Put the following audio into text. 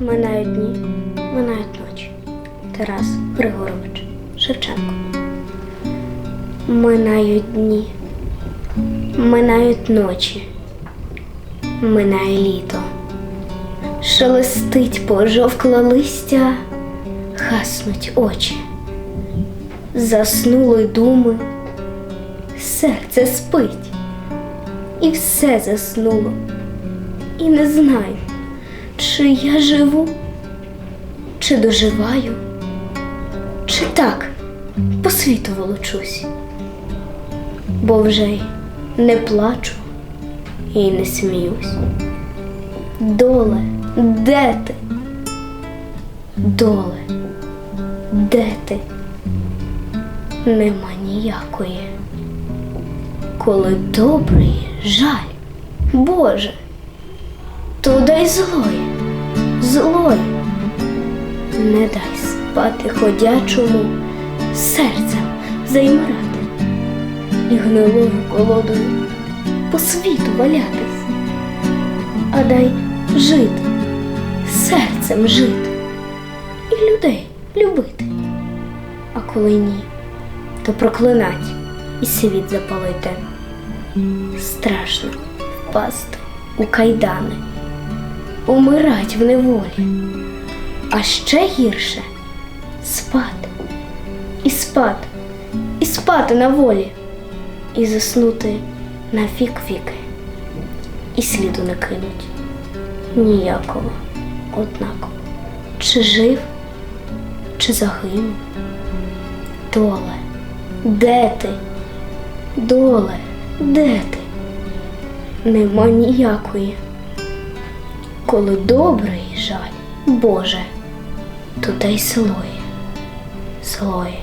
Минають дні, минають ночі. Тарас Григорович Шевченко. Минають дні, минають ночі, минає літо. Шелестить пожовкле листя, гаснуть очі. Заснули думи, серце спить, і все заснуло. І не знаю, чи я живу, чи доживаю, чи так по світу волочусь, бо вже й не плачу і не сміюсь. Доле, де ти? Доле, де ти? Нема ніякої. Коли добрий жаль, Боже, то дай злої, злої, не дай спати ходячому серцем займирати і гнилою колодою по світу валятись, а дай жити, серцем жити і людей любити. А коли ні, то проклинать і світ запалити. Страшно впасти у кайдани, умирать в неволі, а ще гірше спати, і спати, і спати на волі, і заснути на вік-віки, і сліду не кинуть. Ніякого. Однаково, чи жив, чи загинув. Доле, де ти? Доле, де ти? Нема ніякої. Коли добрий жаль, Боже, то й слоє, слоє.